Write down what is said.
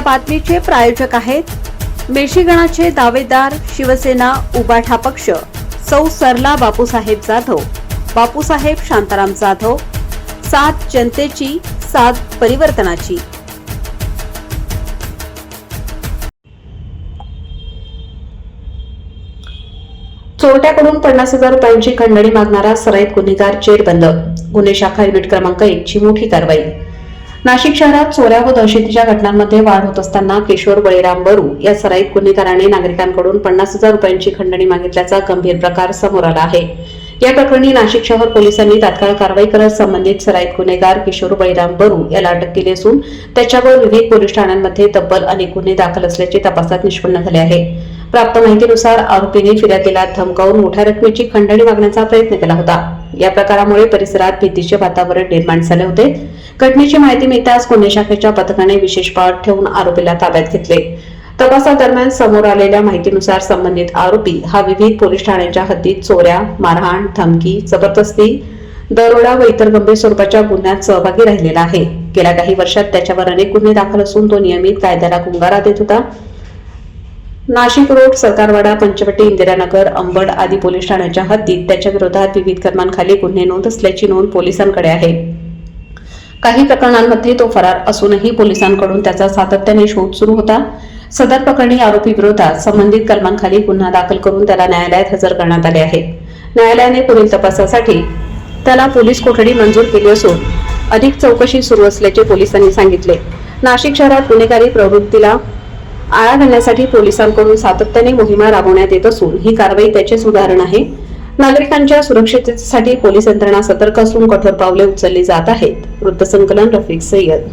बातमीचे प्रायोजक आहेत मेशीगणाचे दावेदार शिवसेना उबाठा पक्ष सौ सरला बापूसाहेब जाधव बापूसाहेब शांताराम जाधव सात जनतेची सात परिवर्तनाची. चोरट्याकडून पन्नास हजार रुपयांची खंडणी मागणारा सराईत गुन्हेगार जेरबंद. गुन्हे शाखा युनिट क्रमांक एक ची मोठी कारवाई. नाशिक शहरात चोऱ्या व दहशतीच्या घटनांमध्ये वाढ होत असताना किशोर बळीराम बरू या सराईत गुन्हेगाराने नागरिकांकडून पन्नास हजार रुपयांची खंडणी मागितल्याचा गंभीर प्रकार समोर आला आहे. या प्रकरणी नाशिक शहर पोलिसांनी तात्काळ कारवाई करत संबंधित सराईत गुन्हेगार किशोर बळीराम बरू याला अटक केली असून त्याच्यावर विविध पोलीस ठाण्यांमध्ये तब्बल अनेक गुन्हे दाखल असल्याचे तपासात निष्पन्न झाले आहे. प्राप्त माहितीनुसार आरोपीने फिर्यादीला धमकावून मोठ्या रकमेची खंडणी मागण्याचा प्रयत्न केला होता. या प्रकारामुळे परिसरात भीतीचे वातावरण निर्माण झाले होते. घटनेची माहिती मिळताच गुन्हे शाखेच्या पथकाने विशेष पाळत ठेवून आरोपीला ताब्यात घेतले. तपासादरम्यान समोर आलेल्या माहितीनुसार संबंधित आरोपी हा विविध पोलीस ठाण्यांच्या हद्दीत चोऱ्या मारहाण धमकी जबरदस्ती दरोडा व इतर गंभीर स्वरूपाच्या गुन्ह्यात सहभागी राहिलेला आहे. गेल्या काही वर्षात त्याच्यावर अनेक गुन्हे दाखल असून तो नियमित कायद्याला गुंगारा देत होता. नाशिक रोड सरकारवाडा पंचवटी इंदिरानगर अंबड आदी पोलीस ठाण्याच्या हद्दीत त्याच्या विरोधात विविध कलमांखाली गुन्हे नोंद असल्याची नोंद पोलिसांकडे आहे. काही प्रकरणांमध्ये तो फरार असूनही पोलिसांकडून त्याचा सातत्याने शोध सुरू होता. सदर प्रकरणी आरोपी विरोधात संबंधित कलमांखाली गुन्हा दाखल करून त्याला न्यायालयात हजर करण्यात आले आहे. न्यायालयाने पुढील तपासासाठी त्याला पोलीस कोठडी मंजूर केली असून अधिक चौकशी सुरू असल्याचे पोलिसांनी सांगितले. नाशिक शहरात गुन्हेगारी प्रवृत्तीला आळा घालण्यासाठी पोलिसांकडून सातत्याने मोहिमा राबवण्यात येत असून ही कारवाई त्याचेच उदाहरण आहे. नागरिकांच्या सुरक्षिततेसाठी पोलीस यंत्रणा सतर्क असून कठोर पावले उचलली जात आहेत. वृत्तसंकलन रफिक सय्यद